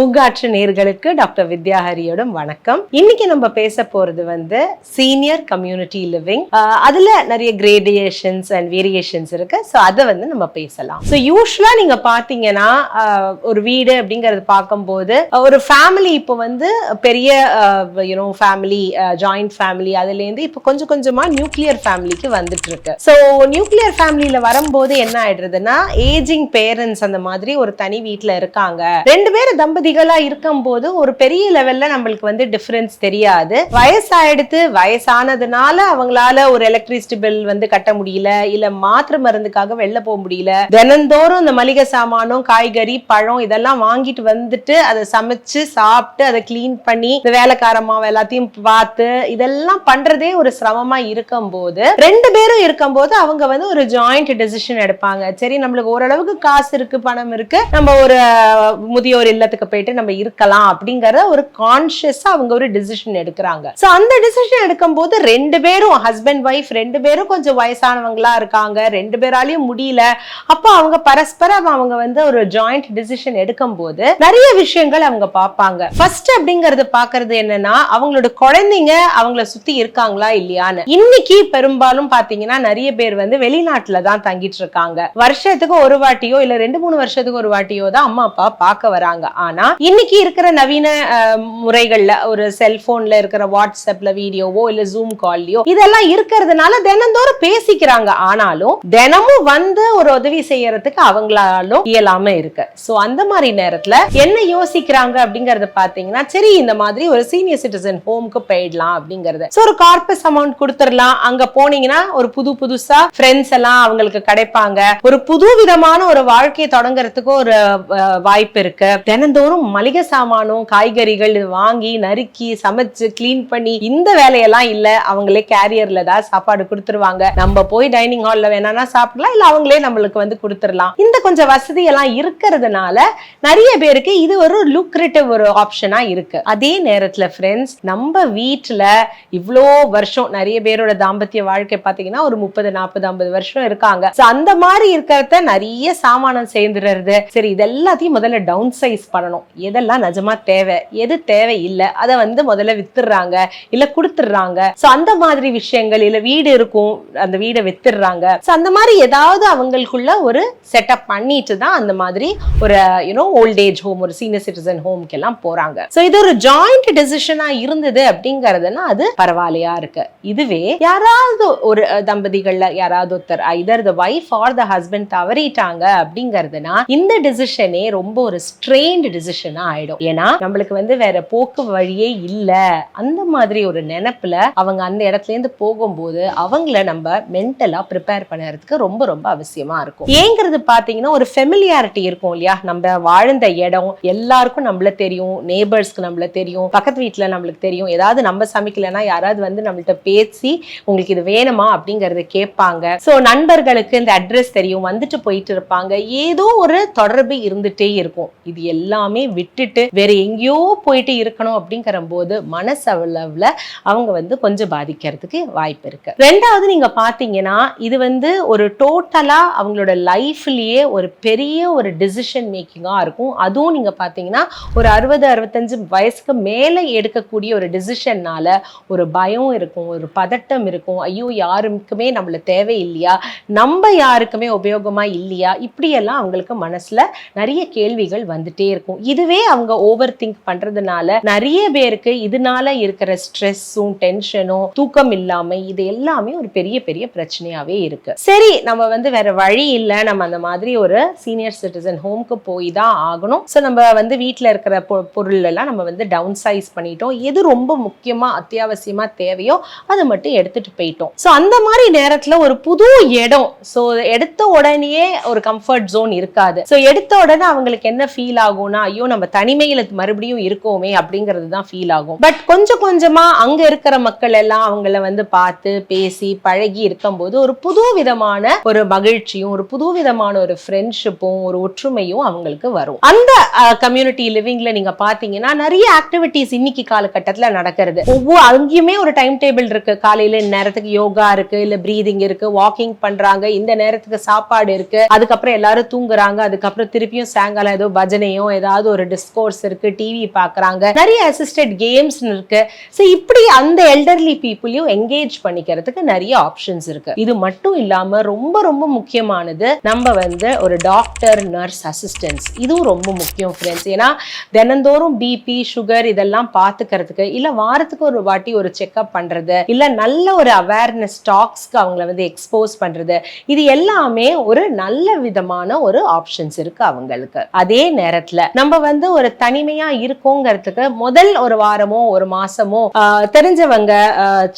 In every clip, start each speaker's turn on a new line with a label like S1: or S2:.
S1: பூங்காற்று நேர்களுக்கு டாக்டர் வித்யாஹரியோட வணக்கம். இன்னைக்கு நம்ம பேச போறது வந்து சீனியர் கம்யூனிட்டி லிவிங் அதுல நிறைய கிரேடியேஷன்ஸ் அண்ட் வேரியேஷன்ஸ் இருக்கு. ஸோ அதை வந்து நம்ம பேசலாம். ஸோ யூஸ்வலா நீங்க பாத்தீங்கன்னா ஒரு வீடு அப்படிங்கறது பார்க்கும்போது ஒரு ஃபேமிலி இப்போ வந்து பெரிய யூனோ ஃபேமிலி ஜாயிண்ட் ஃபேமிலி அதுலேருந்து இப்போ கொஞ்சம் கொஞ்சமா நியூக்ளியர் ஃபேமிலிக்கு வந்துட்டு இருக்கு ஸோ நியூக்ளியர் ஃபேமிலியில வரும்போது என்ன ஆயிடுறதுன்னா ஏஜிங் பேரண்ட்ஸ் அந்த மாதிரி ஒரு தனி வீட்டுல இருக்காங்க. ரெண்டு பேரும் தம்பதி குழந்தைகளா இருக்கும் போது ஒரு பெரிய லெவல்ல நம்மளுக்கு வந்து டிஃபரன்ஸ் தெரியாது. வயசாயிடுத்து வயசானதுனால அவங்களால ஒரு எலக்ட்ரிசிட்டி பில் வந்து கட்ட முடியல இல்ல மாத்திரை மருந்துக்காக வெளில போக முடியல. தினந்தோறும் இந்த மளிகை சாமானும் காய்கறி பழம் இதெல்லாம் வாங்கிட்டு வந்துட்டு அதை சமைச்சு சாப்பிட்டு அதை கிளீன் பண்ணி இந்த வேலைக்காரமாவை எல்லாத்தையும் பார்த்து இதெல்லாம் பண்றதே ஒரு சிரமமா இருக்கும் போது ரெண்டு பேரும் இருக்கும் போது அவங்க வந்து ஒரு ஜாயிண்ட் டெசிஷன் எடுப்பாங்க. சரி நம்மளுக்கு ஓரளவுக்கு காசு இருக்கு பணம் இருக்கு. நம்ம ஒரு முதியோர் இல்லத்துக்கு போயிட்டு நம்ம இருக்கலாம் அப்படிங்கற ஒரு கான்சியஸா அவங்க ஒரு டிசிஷன் எடுக்கிறாங்க. சோ அந்த டிசிஷன் எடுக்கும்போது ரெண்டு பேரும் ஹஸ்பண்ட் ஒய்ஃப் ரெண்டு பேரும் கொஞ்சம் வயசானவங்களா இருக்காங்க. ரெண்டு பேராலையும் முடியல. அப்போ அவங்க பரஸ்பரம் அவங்க வந்து ஒரு ஜாயிண்ட் டிசிஷன் எடுக்கும்போது நிறைய விஷயங்கள் அவங்க பார்ப்பாங்க. ஃபர்ஸ்ட் அப்படிங்கறது பாக்குறது என்னன்னா அவங்களோட குழந்தைங்க அவங்கள சுத்தி இருக்காங்களா இல்லையான்னு. இன்னைக்கு பெரும்பாலும் பாத்தீங்கன்னா நிறைய பேர் வந்து வெளிநாட்டுல தான் தங்கிட்டு இருக்காங்க. வருஷத்துக்கு ஒரு வாட்டியோ இல்ல ரெண்டு மூணு வருஷத்துக்கு ஒரு வாட்டியோ தான் அம்மா அப்பா பார்க்க வராங்க. ஆனா இன்னைக்கு இருக்கிற நவீன முறைகள்ல ஒரு செல்போன்ல இருக்கிற வாட்ஸ்அப்ல வீடியோவோ இல்ல ஜூம் கால்லயோ இதெல்லாம் இருக்கிறதுனால தினந்தோறும் பேசிக்கிறாங்க. ஆனாலும் தினமும் வந்து ஒரு உதவி செய்யறதுக்கு அவங்களாலும் இயலாம இருக்கு. சோ அந்த மாதிரி நேரத்துல என்ன யோசிக்கிறாங்க அப்படிங்கறத பாத்தீங்கன்னா சரி இந்த மாதிரி ஒரு சீனியர் சிட்டிசன் ஹோம்க்கு போயிடலாம் அப்படிங்கறது. சோ ஒரு கார்பஸ் அமௌண்ட் கொடுத்துடலாம். அங்க போனீங்கன்னா ஒரு புது புதுசா ஃப்ரெண்ட்ஸ் எல்லாம் அவங்களுக்கு கிடைப்பாங்க. ஒரு புது விதமான ஒரு வாழ்க்கையை தொடங்குறதுக்கு ஒரு வாய்ப்பு இருக்கு. தினந்தோறும் மளிகை சாமானும் காய்கறிகள் வாங்கி நறுக்கி சமைச்சு க்ளீன் பண்ணி இந்த வேலையெல்லாம் இல்ல. அவங்களே கேரியர்ல தான் சாப்பாடு கொடுத்துருவாங்க. நம்ம போய் டைனிங் ஹால்ல வேணாம்னா சாப்பிடலாம் இல்ல அவங்களே நம்மளுக்கு வந்து கொடுத்துடலாம் இந்த கொஞ்சம் வசதி எல்லாம் இருக்கிறதுனால நிறைய பேருக்கு இது ஒரு லுக்ரேட்டிவ் ஒரு ஆப்ஷனா இருக்கு. அதே நேரத்துல ஃப்ரெண்ட்ஸ் நம்ம வீட்டுல இவ்வளோ வருஷம் நிறைய பேரோட தாம்பத்திய வாழ்க்கை பாத்தீங்கன்னா ஒரு முப்பது நாற்பது ஐம்பது வருஷம் இருக்காங்க. அந்த மாதிரி இருக்கிறத நிறைய சாமானம் சேர்ந்துடுறது. சரி இது எல்லாத்தையும் முதல்ல டவுன் சைஸ் பண்ணணும். எதெல்லாம் நிஜமா தேவை எது தேவை இல்லை அதை வந்து முதல்ல வித்துடுறாங்க இல்ல கொடுத்துடுறாங்க. ஸோ அந்த மாதிரி விஷயங்கள் இல்ல வீடு இருக்கும் அந்த வீடை வித்துடுறாங்க. ஸோ அந்த மாதிரி ஏதாவது அவங்களுக்குள்ள ஒரு செட்டப் பண்ணிட்டு தான் அந்த மாதிரி ஒரு you know old age home ஒரு சீனியர் சிட்டிசன் ஹோம்க்கு எல்லாம் போறாங்க. ஸோ இது ஒரு ஜாயிண்ட் டெசிஷனா இருந்தது அப்படிங்கறதுன்னா அது பரவாயில்லையா இருக்கு. இதுவே யாராவது ஒரு தம்பதிகள்ல யாராவது ஒருத்தர் either the wife or the husband தவறிட்டாங்க அப்படிங்கறதுனா இந்த டெசிஷனே ரொம்ப ஒரு ஸ்ட்ரெயின்டு ஆயிடும். ஏன்னா நம்மளுக்கு வந்து வேற போக்கு வழியே இல்ல. அந்த மாதிரி ஒரு நினைப்புல அவங்க அந்த இடத்துல இருந்து போகும்போது அவங்கள நம்ம மென்டலா ப்ரிப்பேர் பண்ணுறதுக்கு ரொம்ப ரொம்ப அவசியமா இருக்கும். ஏங்கிறது பாத்தீங்கன்னா ஒரு ஃபெமிலியாரிட்டி இருக்கும் இல்லையா? நம்ம வாழ்ந்த இடம் எல்லாருக்கும் நம்மள தெரியும் நேபர்ஸ்க்கு நம்மள தெரியும் பக்கத்து வீட்டுல நம்மளுக்கு தெரியும். ஏதாவது நம்ம சமைக்கலைன்னா யாராவது வந்து நம்மள்ட்ட பேசி உங்களுக்கு இது வேணுமா? அப்படிங்கறத கேட்பாங்க. சோ நண்பர்களுக்கு இந்த அட்ரஸ் தெரியும். வந்துட்டு போயிட்டு இருப்பாங்க. ஏதோ ஒரு தொடர்பு இருந்துட்டே இருக்கும். இது எல்லாமே விட்டுட்டு வேற எங்கேயோ போயிட்டு இருக்கணும் அப்படிங்கிற போது மனசளவில் அவங்க வந்து கொஞ்சம் பாதிக்கிறதுக்கு வாய்ப்பு இருக்கு. ரெண்டாவது நீங்க பாத்தீங்கன்னா இது வந்து ஒரு டோட்டலா அவங்களோட லைஃப்லயே ஒரு பெரிய ஒரு டிசிஷன் மேக்கிங்கா இருக்கும். அதுவும் நீங்க பாத்தீங்கன்னா ஒரு அறுபது அறுபத்தஞ்சு வயசுக்கு மேல எடுக்கக்கூடிய ஒரு டிசிஷன்னால ஒரு பயம் இருக்கும் ஒரு பதட்டம் இருக்கும். ஐயோ யாருக்குமே நம்மள தேவை இல்லையா நம்ம யாருக்குமே உபயோகமா இல்லையா? இப்படியெல்லாம் அவங்களுக்கு மனசுல நிறைய கேள்விகள் வந்துட்டே இருக்கும். இதுவே அவங்க ஓவர் திங்க் பண்றதுனால நிறைய பேருக்கு இதனால இருக்கிற ஸ்ட்ரெஸ்ஸும் டென்ஷனும் தூக்கம் இல்லாம இது எல்லாமே ஒரு பெரிய பெரிய பிரச்சனையாவே இருக்கு. சரி நம்ம வந்து வேற வழி இல்லை. நம்ம அந்த மாதிரி ஒரு சீனியர் சிட்டிசன் ஹோம்க்கு போய் தான் ஆகணும். ஸோ நம்ம வந்து வீட்டில் இருக்கிற பொ- பொருள் எல்லாம் நம்ம வந்து டவுன் சைஸ் பண்ணிட்டோம். எது ரொம்ப முக்கியமா அத்தியாவசியமா தேவையோ அதை மட்டும் எடுத்துட்டு போயிட்டோம். ஸோ அந்த மாதிரி நேரத்தில் ஒரு புது இடம். ஸோ எடுத்த உடனேயே ஒரு கம்ஃபர்ட் ஜோன் இருக்காது. ஸோ எடுத்த உடனே அவங்களுக்கு என்ன ஃபீல் ஆகும்னா ஐயோ நம்ம தனிமையில மறுபடியும் இருக்கோமே அப்படிங்கிறது தான் ஃபீல் ஆகும். பட் கொஞ்சம் கொஞ்சமா அங்க இருக்கிற மக்கள் எல்லாம் அவங்கள வந்து பார்த்து பேசி பழகி இருக்கும்போது ஒரு புது விதமான ஒரு மகிழ்ச்சியும் ஒரு புது விதமான ஒரு ஃப்ரெண்ட்ஷிப்பும் ஒரு ஒற்றுமையும் அவங்களுக்கு வரும். அந்த கம்யூனிட்டி லிவிங்ல நீங்க பாத்தீங்கன்னா நிறைய ஆக்டிவிட்டிஸ் இன்னைக்கு காலகட்டத்தில் நடக்கிறது. ஒவ்வொரு அங்கேயுமே ஒரு டைம் டேபிள் இருக்கு. காலையில நேரத்துக்கு யோகா இருக்கு இல்ல பிரீதிங் இருக்கு வாக்கிங் பண்றாங்க இந்த நேரத்துக்கு சாப்பாடு இருக்கு அதுக்கப்புறம் எல்லாரும் தூங்குறாங்க அதுக்கப்புறம் திருப்பியும் சாயங்காலம் ஏதோ பஜனையோ ஏதாவது ஒரு டிஸ்கோர்ஸ் இருக்கு டிவி பாக்குறாங்க நிறைய அசிஸ்டட் கேம்ஸ் இருக்கு. ஸோ இப்படி அந்த எல்டர்லி பீப்புளையும் என்கேஜ் பண்ணிக்கிறதுக்கு நிறைய ஆப்ஷன்ஸ் இருக்கு. இது மட்டும் இல்லாம ரொம்ப ரொம்ப முக்கியமானது நம்ம வந்து ஒரு டாக்டர் நர்ஸ் அசிஸ்டன்ஸ் இதுவும் ரொம்ப முக்கியம் ஃப்ரெண்ட்ஸ் ஏன்னா தினந்தோறும் பிபி சுகர் இதெல்லாம் பார்த்துக்கிறதுக்கு இல்ல வாரத்துக்கு ஒரு வாட்டி ஒரு செக்அப் பண்றது இல்ல நல்ல ஒரு அவேர்னஸ் ஸ்டாக்ஸ்க்கு அவங்கள வந்து எக்ஸ்போஸ் பண்றது இது எல்லாமே ஒரு நல்ல விதமான ஒரு ஆப்ஷன்ஸ் இருக்கு அவங்களுக்கு. அதே நேரத்துல நம்ம வந்து ஒரு தனிமையா இருக்கோங்கிறதுக்கு முதல் ஒரு வாரமோ ஒரு மாசமோ தெரிஞ்சவங்க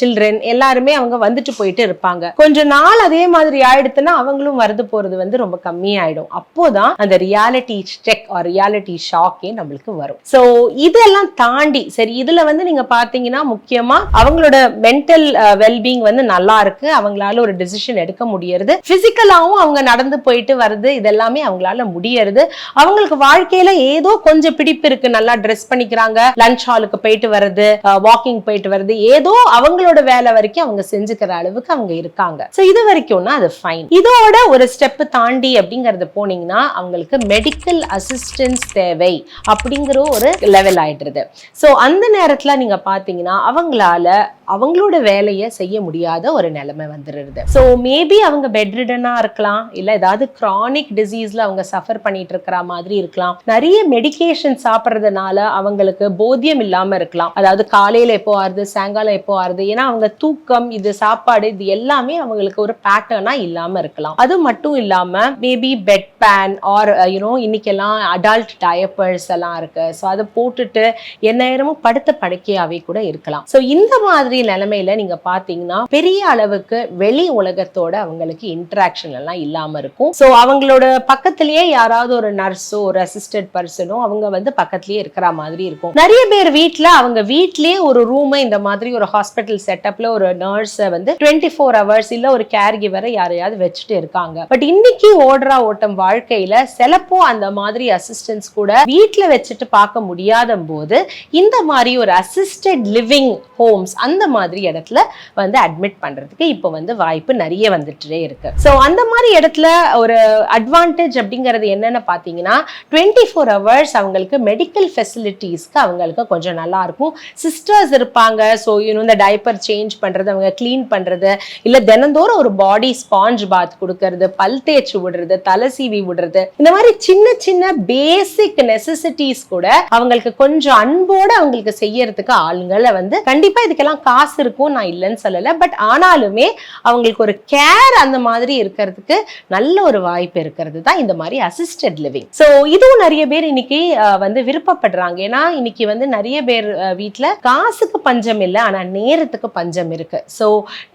S1: சில்ட்ரன் எல்லாருமே அவங்க வந்துட்டு போயிட்டு இருப்பாங்க. கொஞ்ச நாள் அதே மாதிரி ஆயிடுத்துன்னா அவங்களும் வருது போறது வந்து ரொம்ப கம்மி ஆயிடும் அப்போதான் அந்த ரியாலிட்டி செக் ஆர் ரியாலிட்டி ஷாக்கே நம்மளுக்கு வரும். ஸோ இதெல்லாம் தாண்டி சரி இதுல வந்து நீங்க பாத்தீங்கன்னா முக்கியமா அவங்களோட மென்டல் வெல்பீங் வந்து நல்லா இருக்கு. அவங்களால ஒரு டிசிஷன் எடுக்க முடியறது. பிசிக்கலாவும் அவங்க நடந்து போயிட்டு வருது இதெல்லாமே அவங்களால முடியறது. அவங்களுக்கு வாழ்க்கையில ஏதோ கொஞ்சம் பிடிப்பு இருக்கு. நல்லா ட்ரெஸ் பண்ணிக்கிறாங்க. லஞ்ச் ஹாலுக்கு போயிட்டு வர்றது வாக்கிங் போயிட்டு வர்றது ஏதோ அவங்களோட வேலை வரைக்கும் அவங்க செஞ்சுக்கிற அளவுக்கு அவங்க இருக்காங்க. சோ இது வரைக்கும்னா அது ஃபைன் இதோட ஒரு ஸ்டெப் தாண்டி அப்படிங்கறது போனீங்கன்னா அவங்களுக்கு மெடிக்கல் அசிஸ்டன்ஸ் தேவை அப்படிங்கிற ஒரு லெவல் ஆயிடுறது. சோ அந்த நேரத்துல நீங்க பாத்தீங்கன்னா அவங்களால அவங்களோட வேலையை செய்ய முடியாத ஒரு நிலைமை வந்துடுது ஸோ மேபி அவங்க பெட்ரிடனா இருக்கலாம். இல்ல ஏதாவது கிரானிக் டிசீஸ்ல அவங்க சஃபர் பண்ணிட்டு இருக்கிற மாதிரி இருக்கலாம். நிறைய மெடிகேஷன் சாப்பிட்றதுனால அவங்களுக்கு போதியம் இல்லாமல் இருக்கலாம். அதாவது காலையில் எப்போ ஆறுது சாயங்காலம் எப்போ ஆறுது ஏன்னா அவங்க தூக்கம் இது சாப்பாடு இது எல்லாமே அவங்களுக்கு ஒரு பேட்டர்னா இல்லாமல் இருக்கலாம். அது மட்டும் இல்லாமல் maybe bed pan or you know இன்னைக்கெல்லாம் அடல்ட் டயப்பர்ஸ் எல்லாம் இருக்கு. ஸோ அதை போட்டுட்டு எந்நேரமும் படுத்த படுக்கையாவே கூட இருக்கலாம். ஸோ இந்த மாதிரி நிலைமையில நீங்க பாத்தீங்கன்னா பெரிய அளவுக்கு வெளி உலகத்தோட அவங்களுக்கு இன்ட்ராக்ஷன் எல்லாம் இல்லாம இருக்கும். ஸோ அவங்களோட பக்கத்திலேயே யாராவது ஒரு நர்ஸோ ஒரு அசிஸ்டன்ட் பர்சன் அவங்க வந்து பக்கத்துலயே இருக்கிற மாதிரி இருக்கும். நிறைய பேர் வீட்டுல அவங்க வீட்லயே ஒரு ரூம் இந்த மாதிரி ஒரு ஹாஸ்பிட்டல் செட்டப்ல ஒரு நர்ஸை வந்து டுவெண்ட்டி ஃபோர் ஹவர்ஸ் இல்ல ஒரு கேர் கிவரை யாரையாவது வச்சுட்டு இருக்காங்க. பட் இன்னைக்கு ஓடுறா ஓட்டம் வாழ்க்கையில சிலப்போ அந்த மாதிரி அசிஸ்டன்ஸ் கூட வீட்டுல வச்சுட்டு பார்க்க முடியாத போது இந்த மாதிரி ஒரு அசிஸ்டட் லிவிங் ஹோம்ஸ் அந்த மாதிரி இடத்துல வந்து அட்மிட் பண்றதுக்கு இப்போ வந்து வாய்ப்பு நிறைய வந்துட்டே இருக்கு. ஸோ அந்த மாதிரி இடத்துல ஒரு அட்வான்டேஜ் அப்படிங்கிறது என்னன்னு பார்த்தீங்கன்னா டுவெண்ட்டி ஃபோர் ஹவர்ஸ் அவங்களுக்கு மெடிக்கல் ஃபெசிலிட்டிஸ்க்கு அவங்களுக்கு கொஞ்சம் நல்லா இருக்கும். சிஸ்டர்ஸ் இருப்பாங்க ஸோ இன்னும் இந்த டைப்பர் சேஞ்ச் பண்றது அவங்க க்ளீன் பண்றது இல்ல தினந்தோறும் ஒரு பாடி ஸ்பாஞ்ச் பாத் கொடுக்கறது பல் தேய்ச்சி விடுறது தலை சீவி விடுறது இந்த மாதிரி சின்ன சின்ன பேசிக் நெசசிட்டிஸ் கூட அவங்களுக்கு கொஞ்சம் அன்போட அவங்களுக்கு செய்யறதுக்கு ஆளுங்களை வந்து கண்டிப்பா இதுக்கெல்லாம் காசு இருக்கும் நான் இல்லைன்னு சொல்லலை. பட் ஆனாலுமே அவங்களுக்கு ஒரு கேர் அந்த மாதிரி இருக்கிறதுக்கு நல்ல ஒரு வாய்ப்பு இருக்கிறது தான் இந்த மாதிரி அசிஸ்டட் லிவிங் ஸோ இதுவும் நிறைய பேர் இன்னைக்கு இன்னைக்கு வந்து விருப்பப்படுறாங்க. ஏன்னா இன்னைக்கு வந்து நிறைய பேர் வீட்டில் வீட்ல காசுக்கு பஞ்சம் இல்லை ஆனா நேரத்துக்கு பஞ்சம் இருக்கு. ஸோ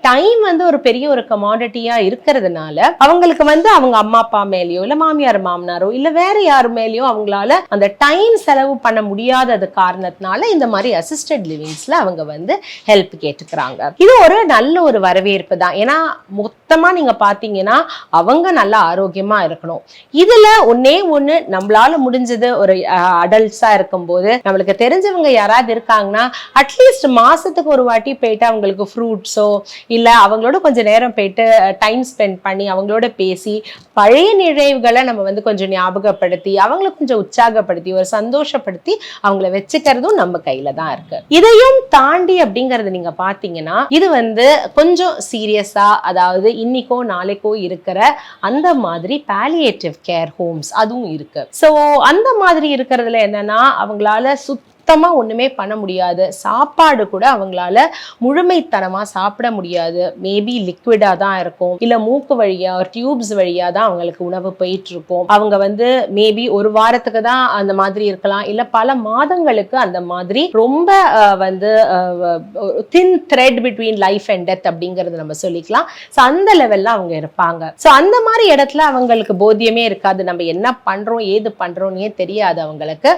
S1: டைம் வந்து ஒரு பெரிய ஒரு கமாடிட்டியா இருக்கிறதுனால அவங்களுக்கு வந்து அவங்க அம்மா அப்பா மேலேயோ இல்ல மாமியார் மாமனாரோ இல்ல வேற யார் மேலேயோ அவங்களால அந்த டைம் செலவு பண்ண முடியாதது காரணத்தினால இந்த மாதிரி அசிஸ்டட் லிவிங்ஸ்ல அவங்க வந்து ஹெல்ப் கேட்டுக்கிறாங்க. இது ஒரு நல்ல ஒரு வரவேற்பு தான். ஏன்னா மொத்தமா நீங்க பாத்தீங்கன்னா அவங்க நல்லா ஆரோக்கியமா இருக்கணும். இதுல ஒன்னே ஒண்ணு நம்மளால முடிஞ்சது ஒரு அடல்ட்ஸா இருக்கும்போது நம்மளுக்கு தெரிஞ்சவங்க யாராவது இருக்காங்கன்னா அட்லீஸ்ட் மாசத்துக்கு ஒரு வாட்டி போயிட்டு அவங்களுக்கு ஃப்ரூட்ஸோ இல்ல அவங்களோட கொஞ்சம் நேரம் போயிட்டு டைம் ஸ்பெண்ட் பண்ணி அவங்களோட பேசி பழைய நினைவுகளை நம்ம வந்து கொஞ்சம் ஞாபகப்படுத்தி அவங்கள கொஞ்சம் உற்சாகப்படுத்தி ஒரு சந்தோஷப்படுத்தி அவங்கள வச்சுக்கிறதும் நம்ம கையில தான் இருக்கு. இதையும் தாண்டி அப்படிங்கறது நீங்க பாத்தீங்கன்னா இது வந்து கொஞ்சம் சீரியஸா அதாவது இன்னைக்கோ நாளைக்கோ இருக்கிற அந்த மாதிரி பாலியேட்டிவ் கேர் ஹோம்ஸ் அதுவும் இருக்கு. ஸோ அந்த மாதிரி இருக்கிறதுல என்னன்னா அவங்களால சுத்த சுத்தமாக ஒன்றுமே பண்ண முடியாது. சாப்பாடு கூட அவங்களால முழுமைத்தனமாக சாப்பிட முடியாது. மேபி லிக்விடா தான் இருக்கும். இல்ல மூக்கு வழியா டியூப்ஸ் வழியா தான் அவங்களுக்கு உணவு போயிட்டு இருக்கும் அவங்க வந்து மேபி ஒரு வாரத்துக்கு தான் அந்த மாதிரி இருக்கலாம். இல்லை பல மாதங்களுக்கு அந்த மாதிரி ரொம்ப வந்து thin thread between life and death அப்படிங்கிறது நம்ம சொல்லிக்கலாம். ஸோ அந்த லெவல்ல அவங்க இருப்பாங்க. ஸோ அந்த மாதிரி இடத்துல அவங்களுக்கு போதியமே இருக்காது. நம்ம என்ன பண்றோம் ஏது பண்ணுறோன்னே தெரியாது அவங்களுக்கு.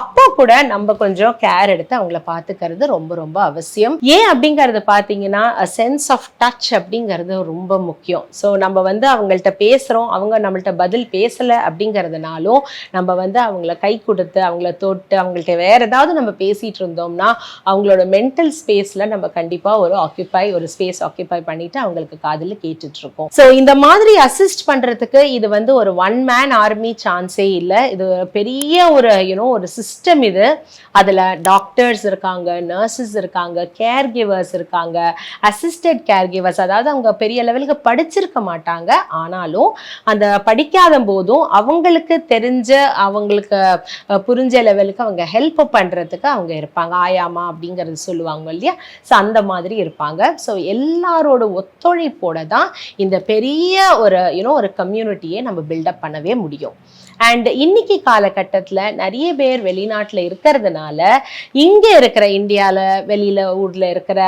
S1: அப்போ கூட நம்ம கொஞ்சம் கேர் எடுத்து அவங்கள பார்த்துக்கிறது ரொம்ப ரொம்ப அவசியம். ஏன் அப்படிங்கறது பார்த்தீங்கன்னா சென்ஸ் ஆஃப் டச் அப்படிங்கிறது ரொம்ப முக்கியம். ஸோ நம்ம வந்து அவங்கள்ட்ட பேசுகிறோம் அவங்க நம்மள்ட்ட பதில் பேசலை அப்படிங்கிறதுனாலும் நம்ம வந்து அவங்கள கை கொடுத்து அவங்கள தொட்டு அவங்கள்ட்ட வேற ஏதாவது நம்ம பேசிட்டு இருந்தோம்னா அவங்களோட மென்டல் ஸ்பேஸில் நம்ம கண்டிப்பாக ஒரு ஆக்கியபை ஒரு ஸ்பேஸ் ஆக்கியபை பண்ணிட்டு அவங்களுக்கு காதில் கேட்டுட்டு இருக்கோம். ஸோ இந்த மாதிரி அசிஸ்ட் பண்ணுறதுக்கு இது வந்து ஒரு ஒன் மேன் ஆர்மி சான்ஸே இல்லை. இது பெரிய ஒரு யூனோ ஒரு சிஸ்டம் இது. அதில் டாக்டர்ஸ் இருக்காங்க நர்சஸ் இருக்காங்க கேர் கிவர்ஸ் இருக்காங்க அசிஸ்டட் கேர் கிவர்ஸ் அதாவது அவங்க பெரிய லெவலுக்கு படிச்சிருக்க மாட்டாங்க. ஆனாலும் அந்த படிக்காத போதும் அவங்களுக்கு தெரிஞ்ச அவங்களுக்கு புரிஞ்ச லெவலுக்கு அவங்க ஹெல்ப் பண்ணுறதுக்கு அவங்க இருப்பாங்க. ஆயாமா அப்படிங்கிறது சொல்லுவாங்க இல்லையா? ஸோ அந்த மாதிரி இருப்பாங்க. ஸோ எல்லாரோட ஒத்துழைப்போட தான் இந்த பெரிய ஒரு யூனோ ஒரு கம்யூனிட்டியை நம்ம பில்டப் பண்ணவே முடியும். அண்ட் இன்னைக்கு காலகட்டத்தில் நிறைய பேர் வெளிநாட்டில் இருக்கிறதுனால இங்கே இருக்கிற இந்தியாவில் வெளியில் ஊரில் இருக்கிற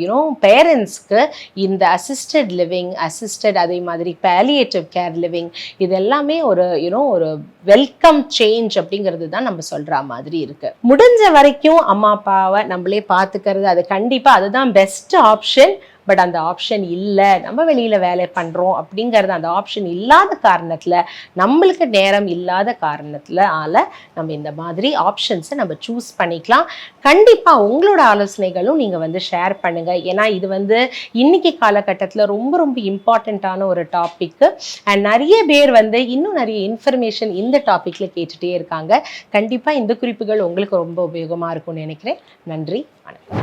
S1: யூனோ பேரண்ட்ஸ்க்கு இந்த அசிஸ்டட் லிவிங் அசிஸ்டட் அதே மாதிரி பேலியேட்டிவ் கேர் லிவிங் இது எல்லாமே ஒரு யூனோ ஒரு வெல்கம் சேஞ்ச் அப்படிங்கிறது தான் நம்ம சொல்கிற மாதிரி இருக்குது முடிஞ்ச வரைக்கும் அம்மா அப்பாவை நம்மளே பார்த்துக்கிறது அது கண்டிப்பாக அதுதான் பெஸ்ட் ஆப்ஷன் பட் அந்த ஆப்ஷன் இல்லை நம்ம வெளியில் வேலை பண்ணுறோம் அப்படிங்கிறது அந்த ஆப்ஷன் இல்லாத காரணத்தில் நம்மளுக்கு நேரம் இல்லாத காரணத்தில் ஆல நம்ம இந்த மாதிரி ஆப்ஷன்ஸை நம்ம சூஸ் பண்ணிக்கலாம். கண்டிப்பாக உங்களோட ஆலோசனைகளும் நீங்கள் வந்து ஷேர் பண்ணுங்கள் ஏன்னா இது வந்து இன்னைக்கு காலகட்டத்தில் ரொம்ப ரொம்ப இம்பார்ட்டண்ட்டான ஒரு டாப்பிக்கு அண்ட் நிறைய பேர் வந்து இன்னும் நிறைய இன்ஃபர்மேஷன் இந்த டாப்பிக்கில் கேட்டுகிட்டே இருக்காங்க. கண்டிப்பாக இந்த குறிப்புகள் உங்களுக்கு ரொம்ப உபயோகமாக இருக்கும்னு நினைக்கிறேன். நன்றி.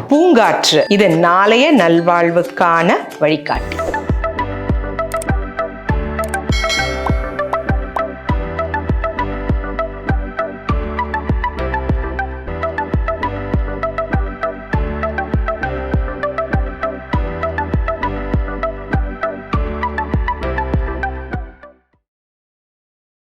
S1: பூங்காற்று. இது நாளைய நல்வாழ்வுக்கான வழிகாட்டு.